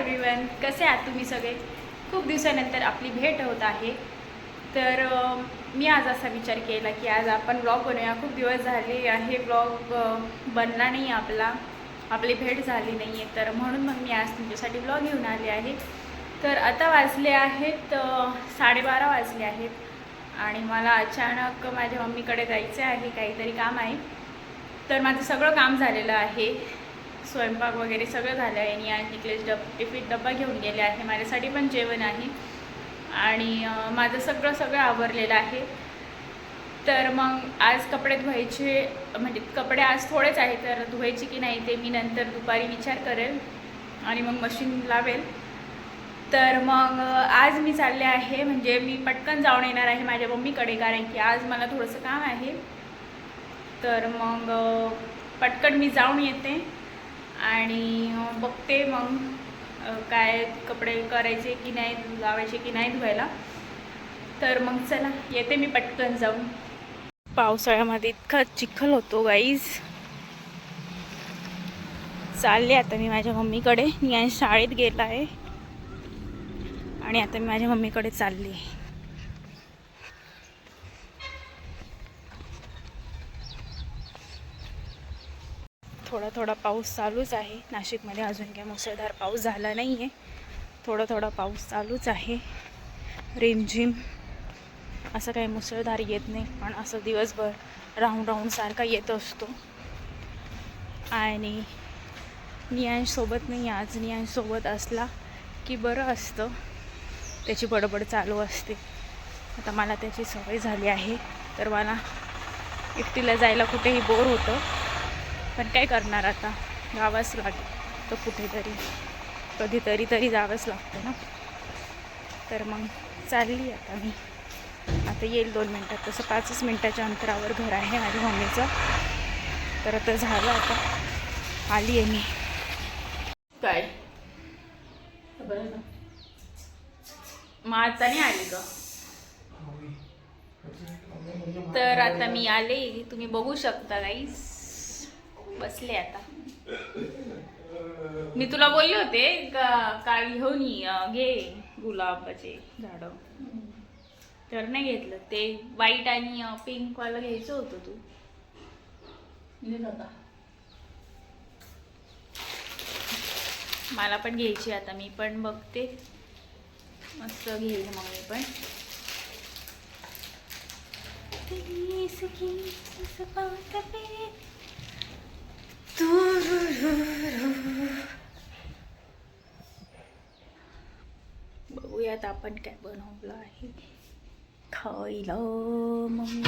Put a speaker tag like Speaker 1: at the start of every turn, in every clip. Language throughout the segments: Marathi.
Speaker 1: एव्हरीवन कसे आहात तुम्ही सगळे? खूप दिवसानंतर आपली भेट होत आहे. तर मी आज असा विचार केला की आज आपण ब्लॉग बनवूया. खूप दिवस झाले आहे ब्लॉग बनला नाही आपला. आपली भेट झाली नाही आहे तर म्हणून मग मी आज तुमच्यासाठी ब्लॉग घेऊन आले आहे. तर आता वाजले आहेत साडेबारा वाजले आहेत. आणि मला अचानक माझ्या मम्मीकडे जायचं आहे. काहीतरी काम आहे. तर माझं सगळं काम झालेलं आहे. स्वयंपाक वगैरे सगळं झालं आहे. आणि आज निकलेश डब टिफिन डब्बा घेऊन गेले आहे. माझ्यासाठी पण जेवण आहे. आणि माझं सगळं सगळं आवरलेलं आहे. तर मग आज कपडे धुवायचे म्हणजे कपडे आज थोडेच आहे तर धुवायचे की नाही ते मी नंतर दुपारी विचार करेल. आणि मग मशीन लावेल. तर मग आज मी चालले आहे. म्हणजे मी पटकन जाऊन येणार आहे माझ्या मम्मीकडे कारण की आज मला थोडंसं काम आहे. तर मग पटकन मी जाऊन येते. आणि बघते मग काय कपडे करायचे की नाही लावायचे की नाही धुवायला. तर मग चला येते मी पटकन जाऊन. पावसाळ्यामध्ये इतका चिखल होतो गाईज चालले आता मी माझ्या मम्मीकडे. मी शाळेत गेला आहे आणि आता मी माझ्या मम्मीकडे चालली. थोडा थोडा पाऊस चालूच आहे. नाशिकमध्ये अजून काही मुसळधार पाऊस झाला नाही आहे थोडा थोडा पाऊस चालूच आहे. रिमझिम असं काही मुसळधार येत नाही पण असं दिवसभर राऊंड राऊंड सारखा येत असतो. आणि नियांशसोबत नाही आज नियांशसोबत असला की बरं असतं. त्याची बडबड चालू असते. आता मला त्याची सवय झाली आहे. तर मला एकटीला जायला कुठेही बोर होतं. पण काय करणार आता? जावंच लागेल. तर कुठेतरी कधीतरी तरी जावंच लागतं ना. तर मग चालली आता मी. आता येईल दोन मिनटात. तसं पाचच मिनटाच्या अंतरावर घर आहे माझ्या मम्मीचं. तर आता झालं आता. आली आहे मी. काय? मग आता नाही आली का तर आता मी आले. तुम्ही बघू शकता गाईस बसले आता. मी तुला बोलले होते का काल घेऊन घे गुलाबाचे झाड. तर नाही घेतलं. ते व्हाईट आणि पिंक वाला घ्यायचं होतं तू. मला पण घ्यायची आता मी पण बघते. मस्त घेईल मग मी पण. बघूयात आपण काय बनवलं आहे. खायला मम्मी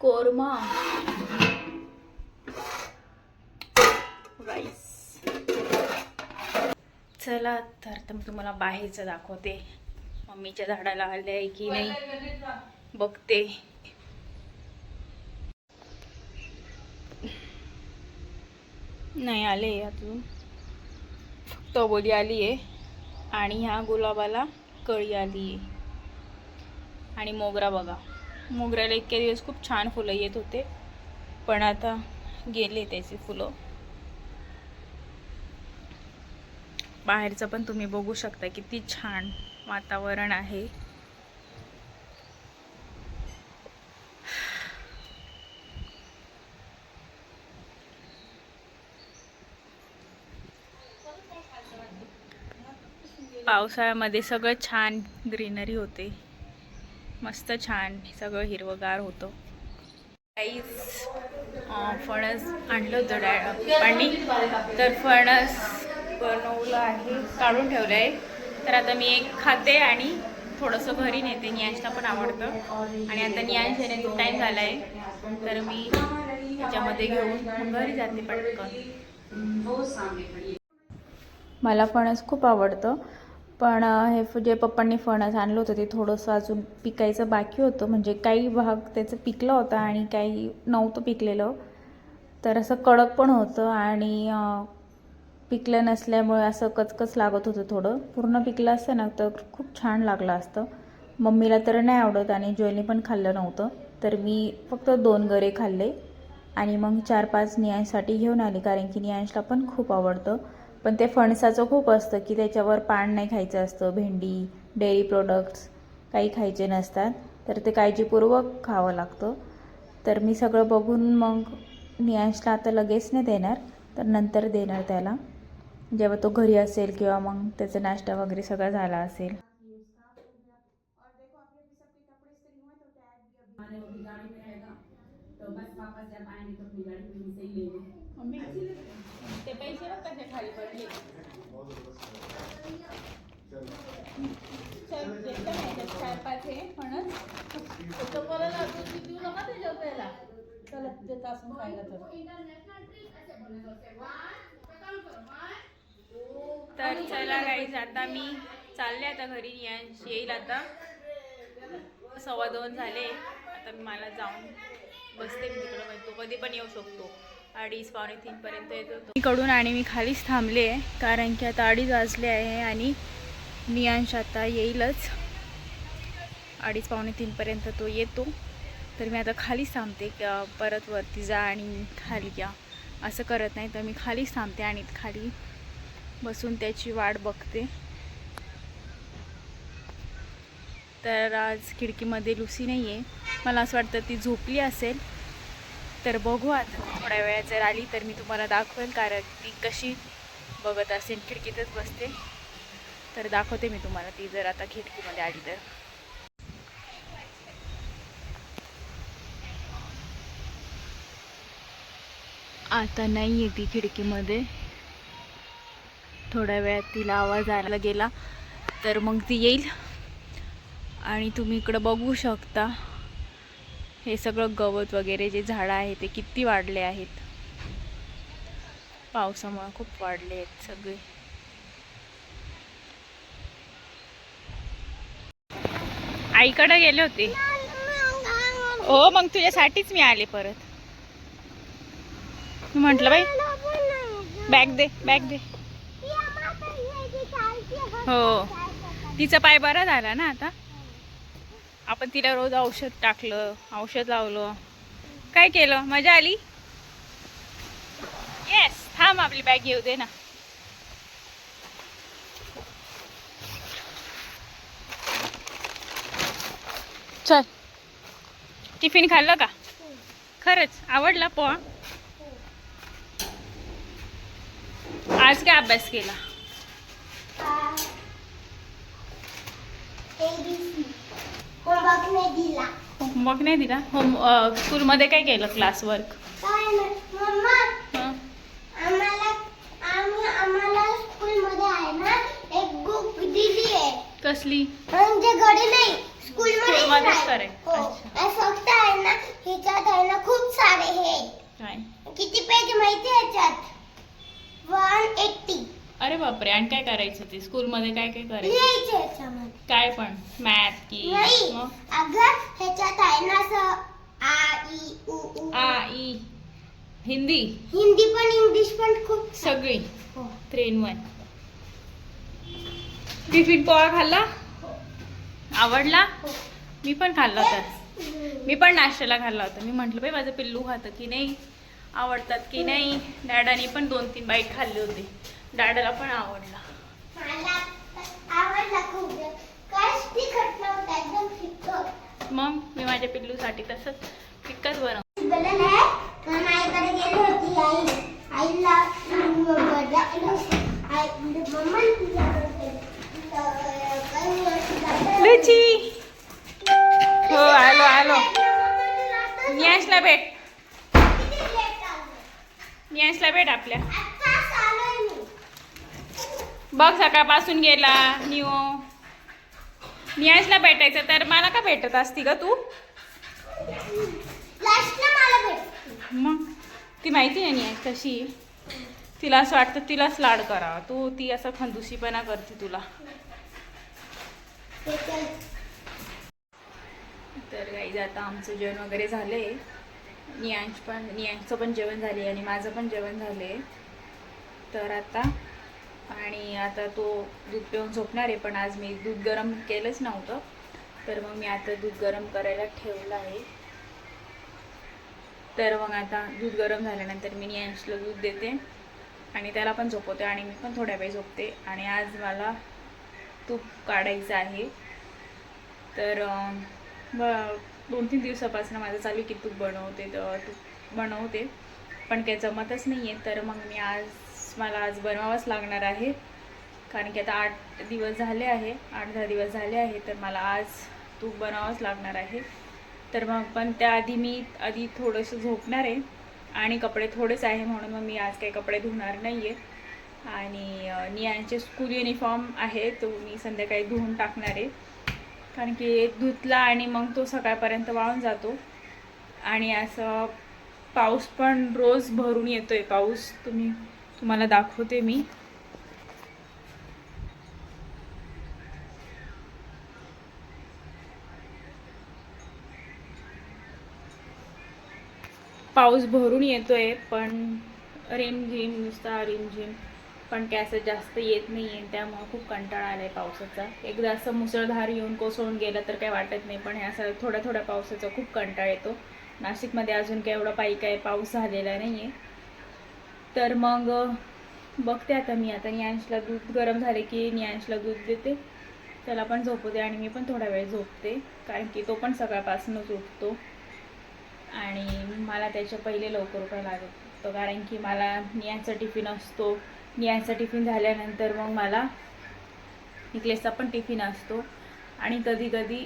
Speaker 1: कोरमा. राईस चला तर तर मी तुम्हाला बाहेरचं दाखवते. मम्मीच्या झाडाला आले आहे की नाही? बघते. नाही आले अजून. फक्त बोली आली आहे आणि ह्या गुलाबाला कळी आली आहे आणि मोगरा बघा. मोगऱ्याला इतके दिवस खूप छान फुलं येत होते. पण आता गेले त्याची फुलं. बाहेरचं पण तुम्ही बघू शकता किती छान. वातावरण आहे. पावसाळ्यामध्ये सगळं छान ग्रीनरी होते. मस्त छान सगळं हिरवगार होतं. काहीच फणस आणलं होतं डॅ पाणी तर फणस बनवलं आहे काढून ठेवलं आहे तर आता मी एक खाते आणि थोडंसं घरी नेते. नियांशला पण आवडतं. आणि आता नियांश येण्याचा टाईम झाला आहे तर मी ह्याच्यामध्ये घेऊन घरी जाते पटकन. मला फणस खूप आवडतं. पण हे जे पप्पांनी फणस आणलं होतं ते थोडंसं अजून पिकायचं बाकी होतं. म्हणजे काही भाग त्याचं पिकलं होतं आणि काही नव्हतं पिकलेलं. तर असं कडक पण होतं आणि पिकलं नसल्यामुळे असं कचकच लागत होतं थोडं. पूर्ण पिकलं असतं ना तर खूप छान लागलं असतं. मम्मीला तर नाही आवडत आणि ज्वेली पण खाल्लं नव्हतं. तर मी फक्त दोन गरे खाल्ले आणि मग चार पाच नियांशसाठी घेऊन आली कारण की नियांशला पण खूप आवडतं. पण ते फणसाचं खूप असतं की त्याच्यावर पान नाही खायचं असतं भेंडी डेअरी प्रोडक्ट्स काही खायचे नसतात. तर ते काळजीपूर्वक खावं लागतं. तर मी सगळं बघून मग नियांशला आता लगेच नाही देणार तर नंतर देणार त्याला. जेव्हा तो घरी असेल किंवा मग त्याचा नाश्ता वगैरे सगळं झाला असेल. ते पैसे बघ कसे खाली पडले चार पाच आहे म्हणून तर चला गाईज आता मी चालले आता घरी येईल आता. सव्वा दोन झाले. आता मी मला जाऊन बसते मी तिकडं म्हणजे तो कधी पण येऊ शकतो. अडीच पावणे तीनपर्यंत येतो इकडून आणि मी खालीच थांबले आहे कारण की आता अडीच वाजले आहे आणि नियांश आता येईलच. अडीच पावणे तीनपर्यंत तो येतो. तर मी आता खालीच थांबते परत वरती जा आणि खाली या. असं करत नाही तर मी खालीच थांबते आणि खाली बसून त्याची वाट बघते. तर आज खिडकीमध्ये लुसी नाही आहे मला असं वाटतं ती झोपली असेल. तर बघू आता. थोड्या वेळा जर आली तर मी तुम्हाला दाखवेल कारण ती कशी बघत असेल. खिडकीतच बसते. तर दाखवते मी तुम्हाला ती जर आता खिडकीमध्ये आली तर. आता नाही आहे ती खिडकीमध्ये. थोड्या वेळात तिला आवाज आला गेला. तर मग ती येईल. आणि तुम्ही इकडं बघू शकता. हे सगळं गवत वगैरे जे झाडं आहे ते किती वाढले आहेत. पावसामुळे खूप वाढले आहेत सगळे. आईकडे गेले होते. हो मग तुझ्यासाठीच मी आले परत. म्हटलं बाई बॅग दे बॅग दे. हो. तिचा पाय बरा झाला ना आता? आपण तिला रोज औषध टाकलं औषध लावलं. काय केलं? मजा आली? येस थांब आपली बॅग येऊ दे ना. चल. टिफिन खाल्लं का? खरंच आवडला पो आज काय अभ्यास केला?
Speaker 2: होमवर्क नाही दिला?
Speaker 1: होम स्कूलमध्ये काय केलं
Speaker 2: दिली आहे.
Speaker 1: कसली?
Speaker 2: म्हणजे घरी नाही
Speaker 1: स्कूलमध्येच करे.
Speaker 2: हो फक्त आहे ना ह्याच्यात आहे ना खूप सारे हे. किती पेज माहिती ह्याच्यात वन एट्टी
Speaker 1: अरे बापरे आणि काय करायचं ते स्कूलमध्ये काय काय करायचं? काय पण मॅथ की
Speaker 2: नाही
Speaker 1: मग?
Speaker 2: अगं ह्याच्यात आहे ना असं आ ई उ ऊ
Speaker 1: आ ई हिंदी?
Speaker 2: हिंदी पण इंग्लिश पण खूप
Speaker 1: सगळी.
Speaker 2: हो.
Speaker 1: Three in one tiffin poha खाल्ला? आवडला?
Speaker 2: हो.
Speaker 1: मी पण खाल्ला होता. मी पण नाश्त्याला खाल्ला होता. मी म्हटलं बाई माझं पिल्लू खातं की नाही? आवडतात की नाही? डॅडाने पण दोन तीन बाईट खाल्ले होते. डॅडाला पण आवडला. मग मी माझ्या पिल्लूसाठी तसंच फिक्कच बनव
Speaker 2: तुझ्याकडे
Speaker 1: लुची! हो आलो आलो. नियाशला भेट. नियाशला भेट आपल्या. बघ सकाळपासून गेला निओ. नियाशला भेटायचं तर मला का भेटत असती ग तू? मग? ती माहिती आहे नियाश कशी? तिला असं वाटतं तिलाच लाड करावा. तू ती असं खंदुशीपणा करते तुला. तर गाईज आता आमचं जेवण वगैरे झालं. नियांश पण नियांशचं पण जेवण झाले आणि माझं पण जेवण झाले. तर आता आणि आता तो दूध पिऊन झोपणार आहे पण आज मी दूध गरम केलंच नव्हतं. तर मग मी आता दूध गरम करायला ठेवलं आहे. तर मग आता दूध गरम झाल्यानंतर मी नियांशला दूध देते आणि त्याला पण झोपवते आणि मी पण थोड्या वेळ झोपते. आणि आज मला तूप काढायचं आहे. तर ब दोन तीन दिवसापासून माझं चालू की तूप बनवते तर तूप बनवते. पण काही जमतच नाही आहे तर मग मी आज मला आज बनवावंच लागणार आहे. कारण की आता आठ दिवस झाले आहे आठ दहा दिवस झाले आहे तर मला आज तूप बनवावंच लागणार आहे. तर मग पण त्याआधी मी आधी थोडंसं झोपणार आहे आणि कपडे थोडेच आहे म्हणून मग मी आज काही कपडे धुणार नाही आहे आणि नियांचे स्कूल युनिफॉर्म आहे तो मी संध्याकाळी धुवून टाकणार आहे. कारण की धुतला आणि मग तो सकाळपर्यंत वाळून जातो. आणि असं पाऊस पण रोज भरून येतो आहे पाऊस तुम्ही तुम्हाला दाखवते मी. पाऊस भरून येतोय पण रिमझिम नुसता रिमझिम पण काय असं जास्त येत नाही आहे त्यामुळं खूप कंटाळा आला आहे पावसाचा. एकदा असं मुसळधार येऊन कोसळून गेलं तर काही वाटत नाही पण हे असं थोड्या थोड्या पावसाचा खूप कंटाळा येतो. नाशिकमध्ये अजून काय एवढा पायी काय पाऊस झालेला नाही आहे तर मग बघते आता मी. आता नियांशला दूध गरम झाले की नियांशला दूध देते. त्याला पण झोपवते आणि मी पण थोडा वेळ झोपते. कारण की तो पण सकाळपासूनच उठतो. आणि मला त्याच्या पहिले लवकर उठायला लागतो. कारण की मला नियांचा टिफिन असतो. नियांचा टिफिन झाल्यानंतर मग मला निकलेसचा पण टिफिन असतो. आणि कधी कधी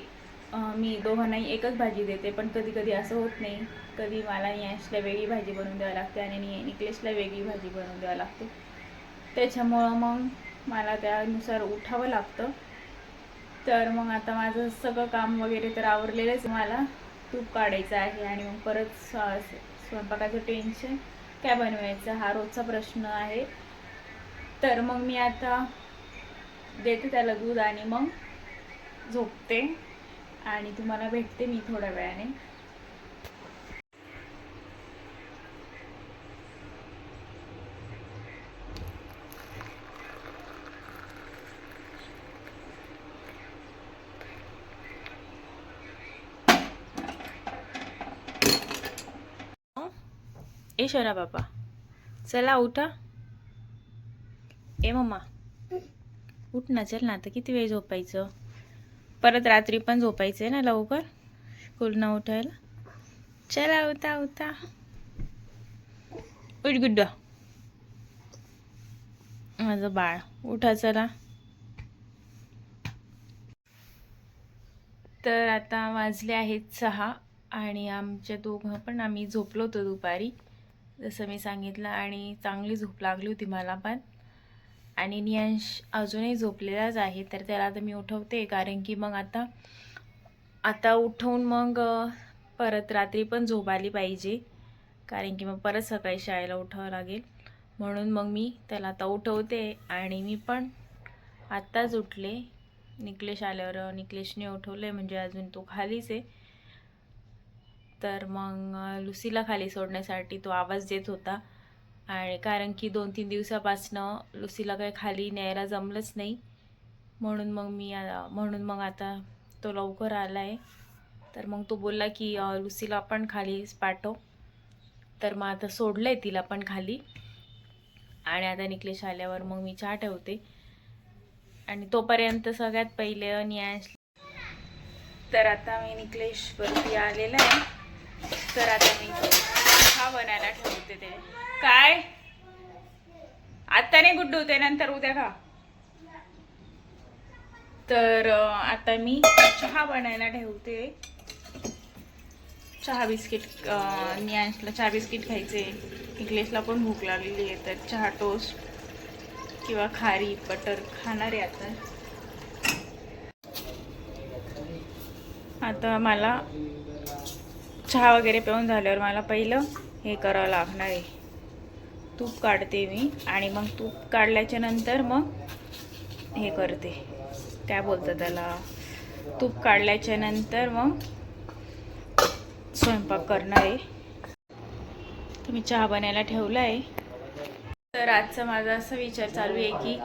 Speaker 1: मी दोघांनाही एकच भाजी देते पण कधी कधी असं होत नाही. कधी मला नियांशला वेगळी भाजी बनवून द्यावी लागते आणि निकलेशला वेगळी भाजी बनवून द्यावी लागते. त्याच्यामुळं मग मला त्यानुसार उठावं लागतं. तर मग आता माझं सगळं काम वगैरे तर आवरलेलंच मला. तूप काढायचं आहे आणि मग परत स्वयंपाकाचं टेन्शन. काय बनवायचं? हा रोजचा प्रश्न आहे. तर मग मी आता देते त्याला दूध आणि मग झोपते. आणि तुम्हाला भेटते मी थोड्या वेळाने. ए शोना बाबा. चला उठा. ए मम्मा. उठ ना चल ना आता किती वेळ झोपायचं? परत रात्री पण झोपायचं आहे ना लवकर. स्कूल न उठायला. चला उठा उठा. उठ गुड्ड. माझं बाळ. उठा चला. तर आता वाजले आहेत सहा आणि आमच्या दोघं पण आम्ही झोपलो होतो दुपारी जसं मी सांगितलं आणि चांगली झोप लागली होती मला पण. आणि नियांश अजूनही झोपलेलाच आहे तर त्याला आता मी उठवते. कारण की मग आता आता उठवून मग परत रात्री पण झोप आली पाहिजे. कारण की मग परत सकाळी शाळेला उठावं लागेल. म्हणून मग मी त्याला आता उठवते आणि मी पण आत्ताच उठले. निकलेश आल्यावर निकलेशने उठवले म्हणजे अजून तो खालीच आहे. तर मग लुसीला खाली सोडण्यासाठी तो आवाज देत होता. आणि कारण की दोन तीन दिवसापासनं लुसीला काही खाली न्यायला जमलंच नाही. म्हणून मग मी म्हणून मग आता तो लवकर आला आहे तर मग तो बोलला की लुसीला पण खाली पाठव. तर मग आता सोडलं आहे तिला पण खाली. आणि आता निकलेश आल्यावर मग मी चहा ठेवते. आणि तोपर्यंत सगळ्यात पहिले नियांश तर आता मी निकलेश वरती आलेला आहे. तर आता मी चहा बनायला ठेवते ते. काय? आता नाही गुड्डू ते नंतर उद्या खा. तर आता मी चहा बनायला ठेवते. चहा बिस्किट नियांशला चहा बिस्किट खायचे इंग्लिशला पण भूक लागलेली आहे तर चहा टोस्ट किंवा खारी बटर खाणार आहे आता. आता मला चहा वगैरे पिऊन झाल्यावर मला पहिलं हे करावं लागणार आहे. तूप काढते मी आणि मग तूप काढल्याच्या नंतर मग हे करते. काय बोलतं त्याला? तूप काढल्याच्या नंतर मग स्वयंपाक करणार आहे. तर मी चहा बनायला ठेवला आहे. तर आजचा माझा असा विचार चालू आहे की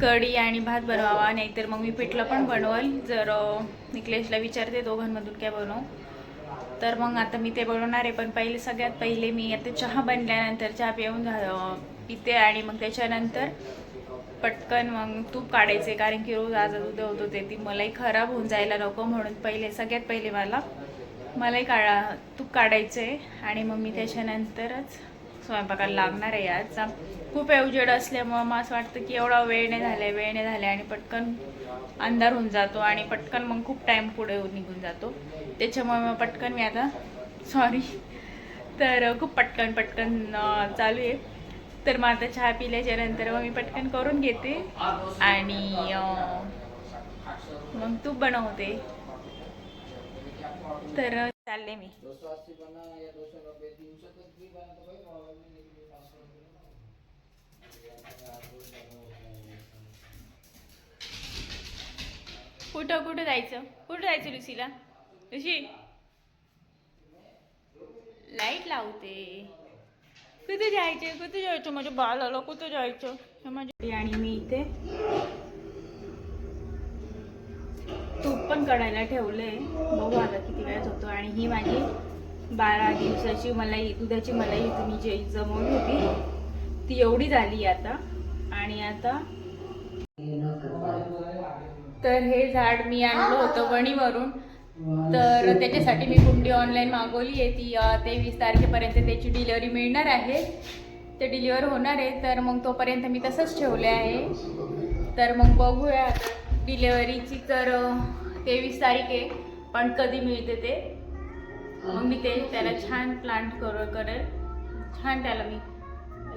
Speaker 1: कढी आणि भात बनवावा नाहीतर मग मी पिठलं पण बनवल. जर निकलेशला विचारते दोघांमधून काय बनवू? तर मग आता मी ते बनवणार आहे. पण पहिले सगळ्यात पहिले मी आता चहा बनल्यानंतर चहा पिऊन पिते आणि मग त्याच्यानंतर पटकन मग तूप काढायचे. कारण की रोज आज उद्या होत होते. ती मलाही खराब होऊन जायला नको म्हणून पहिले सगळ्यात पहिले मला मलाही काढा तूप काढायचं. आहे आणि मग मी त्याच्यानंतरच स्वयंपाकाला लागणार आहे आजचा खूप अवजड असल्यामुळं मग असं वाटतं की एवढा वेळ नाही झाला वेळ नाही झाला आणि पटकन अंधार होऊन जातो आणि पटकन मग खूप टाईम पुढे निघून जातो. त्याच्यामुळे मग पटकन मी आता सॉरी तर खूप पटकन पटकन चालू आहे. तर मग आता चहा पिल्याच्या नंतर मग मी पटकन करून घेते आणि मग तूप बनवते. तर चालले मी. कुठं कुठं जायचं? कुठं जायचं लुसीला? लुशी लाइट लावते. कुठे जायचे? कुठे जायचं? माझ्या बाळाला कुठे जायचं? हे माझ्या आणि मी इथे तूप पण कढायला ठेवलंय. बघू आता किती वेळात होतो. आणि ही माझी बारा दिवसाची मलाई दुधाची मलाई तुम्ही जे जमवली होती ती एवढी झाली आता. आणि आता तर हे झाड मी आणलं होतं वणीवरून. तर त्याच्यासाठी मी कुंडी ऑनलाईन मागवली आहे. ती तेवीस तारखेपर्यंत त्याची डिलिव्हरी मिळणार आहे. ते डिलिव्हर होणार आहे. तर मग तोपर्यंत मी तसंच ठेवले आहे. तर मग बघूया आता. डिलेवरीची तर तेवीस तारीख आहे. पण कधी मिळते ते? मग मी ते त्याला छान प्लांट कर करेल. छान त्याला मी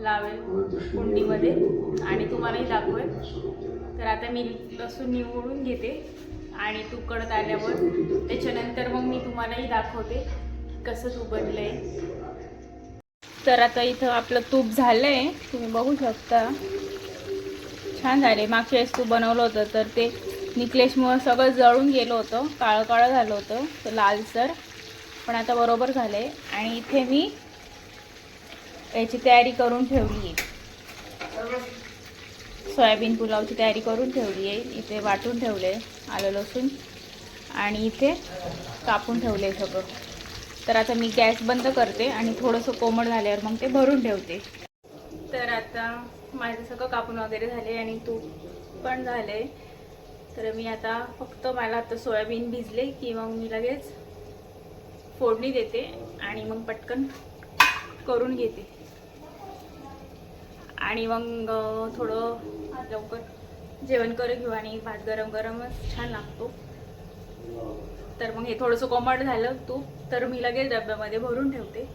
Speaker 1: लावेल कुंडीमध्ये आणि तुम्हालाही दाखवेल. तर आता मी लसूण निवडून घेते आणि तूप कडत आल्यावर त्याच्यानंतर मग मी तुम्हालाही दाखवते कसं तूप आहे तर आता इथं आपलं तूप झालंय. तुम्ही बघू शकता. छान झाले. मागच्या वेळेस तूप बनवलं होतं तर ते निकलेशमुळं सगळं जळून गेलं होतं. काळं काळं झालं होतं. तर लालसर पण आता बरोबर झालं आहे आणि इथे मी याची तयारी करून ठेवली आहे. सोयाबीन पुलावची तयारी करून ठेवली आहे. इथे वाटून ठेवले आलं लसूण. आणि इथे कापून ठेवले सगळं. तर आता मी गॅस बंद करते आणि थोडंसं कोमट झाल्यावर मग ते भरून ठेवते. तर आता माझं सगळं कापून वगैरे झाले आणि तूप पण झाले. तर मी आता फक्त मला आता सोयाबीन भिजले की मग मी लगेच फोडणी देते आणि मग पटकन करून घेते. आणि मग थोडं लवकर जेवण करून घेऊ आणि भात गरम गरमच छान लागतो. तर मग हे थोडंसं कोमट झालं तूप. तर मी लगेच डब्यामध्ये भरून ठेवते.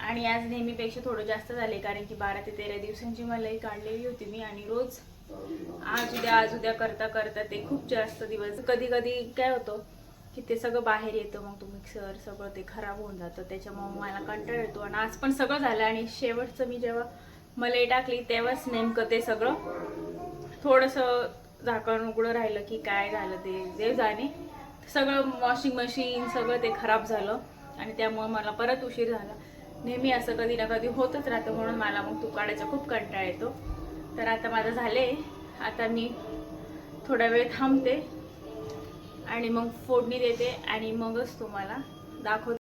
Speaker 1: आणि आज नेहमीपेक्षा थोडं जास्त झाले कारण की बारा ते तेरा दिवसांची मलाई काढलेली होती मी आणि रोज आज उद्या आज उद्या करता करता ते खूप जास्त दिवस. कधी कधी काय होतं की ते सगळं बाहेर येतं मग तो मिक्सर सगळं ते खराब होऊन जातं. त्याच्यामुळे मला कंटाळ येतो. आणि आज पण सगळं झालं आणि शेवटचं मी जेव्हा मलाई टाकली तेव्हाच नेमकं ते सगळं थोडंसं झाकण उघडं राहिलं की काय झालं ते जे जाणे. सगळं वॉशिंग मशीन सगळं ते खराब झालं आणि त्यामुळे मला परत उशीर झाला. नेहमी असं कधी ना कधी होतच राहतं म्हणून मला मग तू काढायचा खूप कंटाळा येतो. तर आता माझं झाले आता मी थोडा वेळ थांबते आणि मग फोडणी देते आणि मगच तुम्हाला दाखवते.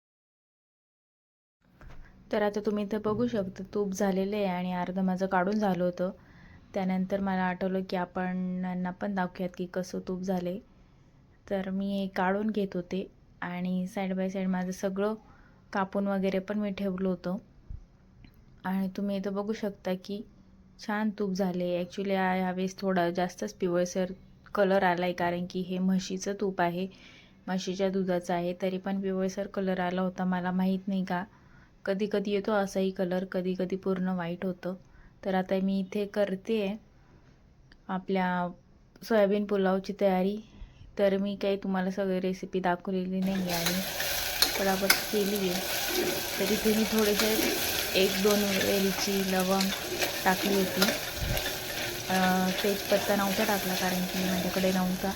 Speaker 1: तर आता तुम्ही इथं बघू शकता तूप झालेलं आहे आणि अर्धं माझं काढून झालं होतं. त्यानंतर मला आठवलं की आपण यांना पण दाखवूयात की कसं तूप झाले तर मी हे काढून घेत होते आणि साईड बाय साईड माझं सगळं कापून वगैरे पण मी ठेवलं होतं. आणि तुम्ही इथं बघू शकता की छान तूप झाले ॲक्च्युली ह्यावेळेस थोडा जास्तच पिवळसर कलर आला आहे कारण की हे म्हशीचं तूप आहे. म्हशीच्या दुधाचं आहे तरी पण पिवळसर कलर आला होता मला माहीत नाही का. कधी कधी येतो असाही कलर कधी कधी पूर्ण वाईट होतं. तर आता मी इथे करते आहे आपल्या सोयाबीन पुलावची तयारी. तर मी काही तुम्हाला सगळी रेसिपी दाखवलेली नाही आणि पटापट केली आहे. तर इथे मी थोडेसे एक दोन वेलची लवंग टाकली होती. तेजपत्ता नव्हता टाकला कारण की माझ्याकडे नव्हता.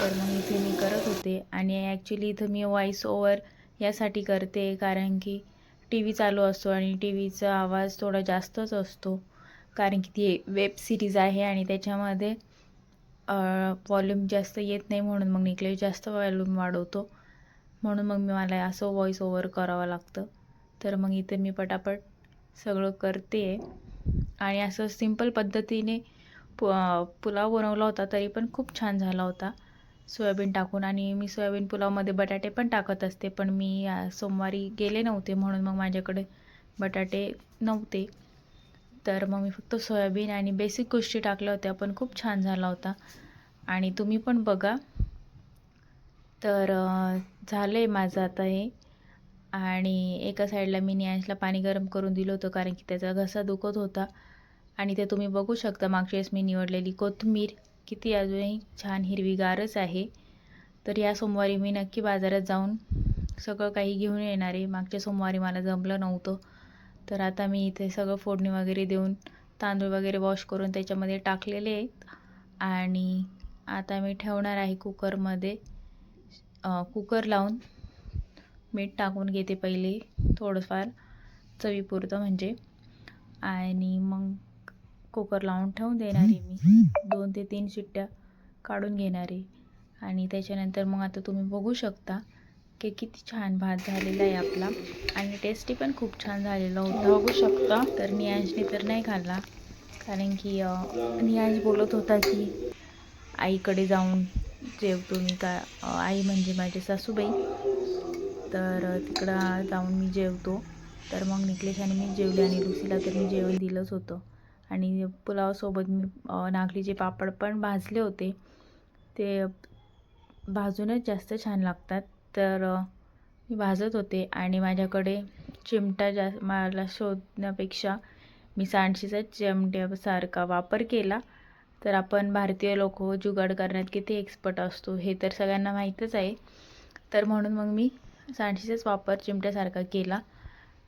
Speaker 1: तर मग इथे मी करत होते आणि ॲक्च्युली इथं मी वॉईस ओवर यासाठी करते कारण की टी व्ही चालू असतो आणि टी व्हीचा आवाज थोडा जास्तच असतो. कारण की ती वेब सिरीज आहे आणि त्याच्यामध्ये व्हॉल्यूम जास्त येत नाही म्हणून मग निकलेश जास्त व्हॉल्यूम वाढवतो.
Speaker 3: म्हणून मग मी मला असं व्हॉईस ओव्हर करावं लागतं. तर मग इथे मी पटापट सगळं करते. आहे आणि असं सिंपल पद्धतीने पु पुलाव बनवला होता तरी पण खूप छान झाला होता. सोयाबीन टाकून आणि मी सोयाबीन पुलावमध्ये बटाटे पण टाकत असते पण मी सोमवारी गेले नव्हते म्हणून मग माझ्याकडे बटाटे नव्हते. तर मग मी फक्त सोयाबीन आणि बेसिक गोष्टी टाकल्या होत्या पण खूप छान झाला होता. आणि तुम्ही पण बघा. तर झालं आहे माझं आता हे. आणि एका साईडला मी नियांशला पाणी गरम करून दिलं होतं कारण की त्याचा घसा दुखत होता. आणि ते तुम्ही बघू शकता मागच्या वेळेस मी निवडलेली कोथिंबीर किती अजूनही छान हिरवीगारच आहे. तर या सोमवारी मी नक्की बाजारात जाऊन सगळं काही घेऊन येणार आहे. मागच्या सोमवारी मला जमलं नव्हतं. तर आता मी इथे सगळं फोडणी वगैरे देऊन तांदूळ वगैरे वॉश करून त्याच्यामध्ये टाकलेले आहेत. आणि आता मी ठेवणार आहे कुकरमध्ये कुकर लावून मीठ टाकून घेते पहिले थोडंफार चवीपुरतं म्हणजे. आणि मग कुकर लावून ठेवून देणार आहे मी. दोन ते तीन शिट्ट्या काढून घेणार. आहे आणि त्याच्यानंतर मग आता तुम्ही बघू शकता की किती छान भात झालेला आहे आपला. आणि टेस्टी पण खूप छान झालेला होता. बघू शकता. तर नियाजने तर नाही खाल्ला. कारण की नियाज बोलत होता की आईकडे जाऊन जेवतो मी का आई म्हणजे माझी सासूबाई. तर तिकडं जाऊन मी जेवतो. तर मग निकलेश आणि मी जेवले आणि लुसीला तर मी जेवण दिलंच होतं. आणि पुलावासोबत मी नागलीचे पापड पण भाजले होते. ते भाजूनच जास्त छान लागतात. तर मी भाजत होते आणि माझ्याकडे चिमटा जा मला शोधण्यापेक्षा मी सांडशीचा चिमट्यासारखा वापर केला. तर आपण भारतीय लोक जुगाड करण्यात किती एक्सपर्ट असतो हे तर सगळ्यांना माहीतच आहे. तर म्हणून मग मी सांडशीचाच वापर चिमट्यासारखा केला.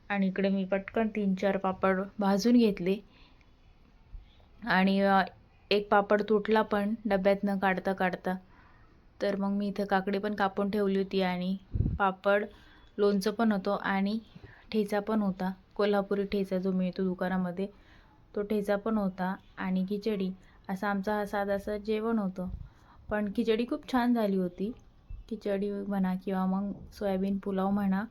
Speaker 3: आणि इकडे मी पटकन तीन चार पापड भाजून घेतले. आणि एक पापड तुटला पण डब्यातनं काढता काढता. तर मग मी इथं काकडी पण कापून ठेवली होती आणि पापड लोणचं पण होतं आणि ठेचा पण होता. कोल्हापुरी ठेचा जो मिळतो दुकानामध्ये तो ठेचा पण होता आणि खिचडी. असा आमचा हा साधासा जेवण होतं. पण खिचडी खूप छान झाली होती. खिचडी म्हणा किंवा मग सोयाबीन पुलाव म्हणा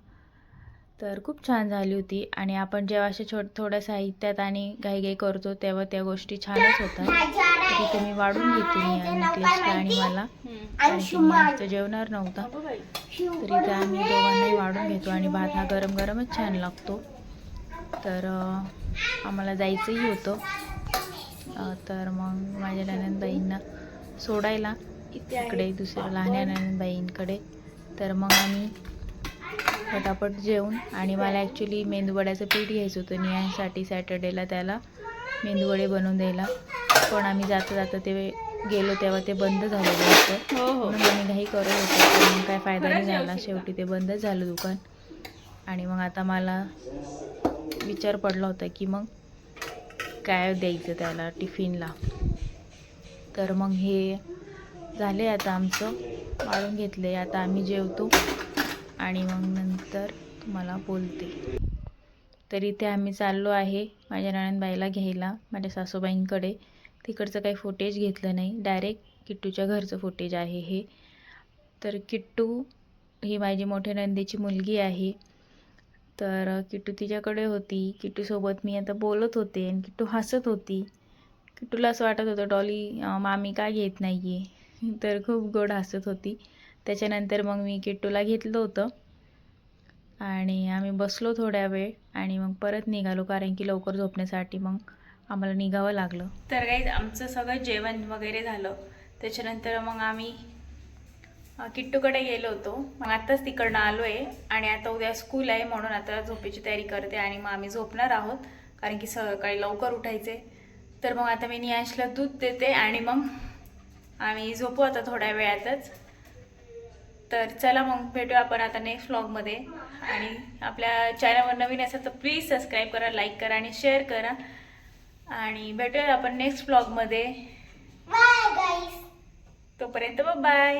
Speaker 3: तर खूप छान झाली होती आणि आपण जेव्हा अशा छोट थोड्या साहित्यात आणि घाईघाई करतो तेव्हा त्या गोष्टी छानच होतात. तिथे मी वाढून घेते मी आणि आणि मला. कारण की मी आमचं जेवणार नव्हता. तर इथे आम्ही दोघांनाही वाढून घेतो आणि भात हा गरम गरमच छान लागतो. तर आम्हाला जायचंही होतं. तर मग माझ्या ननंदबाईंना सोडायला. इकडे दुसऱ्या लहान ननंदबाईंकडे. तर मग आम्ही पटापट जेवून आणि मला ॲक्च्युली मेंदूवड्याचं पीठ घ्यायचं होतं. नियांसाठी सॅटर्डेला त्याला मेंदूवडे बनवून द्यायला. पण आम्ही जाता जाता ते गेलो तेव्हा ते बंद झालेलं होतं.
Speaker 1: हो हो.
Speaker 3: म्हणून आम्ही घाई करत होतो. मग काय फायदा नाही झाला. शेवटी ते बंदच झालं दुकान. आणि मग आता मला विचार पडला होता की मग काय द्यायचं त्याला टिफिनला. तर मग हे झाले आता आमचं. वाढून घेतले आता आम्ही जेवतो. आणि मग नंतर तुम्हाला बोलते. तर इथे आम्ही चाललो आहे माझ्या नणंदबाईला घ्यायला माझ्या सासूबाईंकडे. तिकडचं काही फुटेज घेतलं नाही. डायरेक्ट किट्टूच्या घरचं फुटेज आहे हे. तर किट्टू ही माझी मोठ्या नंदीची मुलगी आहे. तर किट्टू तिच्याकडे होती. किट्टूसोबत मी आता बोलत होते आणि किट्टू हसत होती. किट्टूला असं वाटत होतं डॉली मामी का घेत नाही आहे तर खूप गोड हसत होती. त्याच्यानंतर मग मी किट्टूला घेतलं होतं. आणि आम्ही बसलो थोड्या वेळ आणि मग परत निघालो कारण की लवकर झोपण्यासाठी मग आम्हाला निघावं लागलं.
Speaker 1: तर काही आमचं सगळं जेवण वगैरे झालं. त्याच्यानंतर मग आम्ही किट्टूकडे गेलो होतो. मग आत्ताच तिकडनं आलो आहे आणि आता उद्या स्कूल आहे म्हणून आता झोपेची तयारी करते आणि मग आम्ही झोपणार आहोत कारण की सकाळी लवकर उठायचे. तर मग आता मी नियांशला दूध देते आणि मग आम्ही झोपू आता थोड्या वेळातच. तर चला मग भेटूया आपण आता नेक्स्ट व्लॉगमध्ये आणि आपल्या चॅनलवर नवीन असेल तर प्लीज सबस्क्राईब करा लाईक करा आणि शेअर करा. आणि भेटूया आपण नेक्स्ट व्लॉगमध्ये तोपर्यंत बाय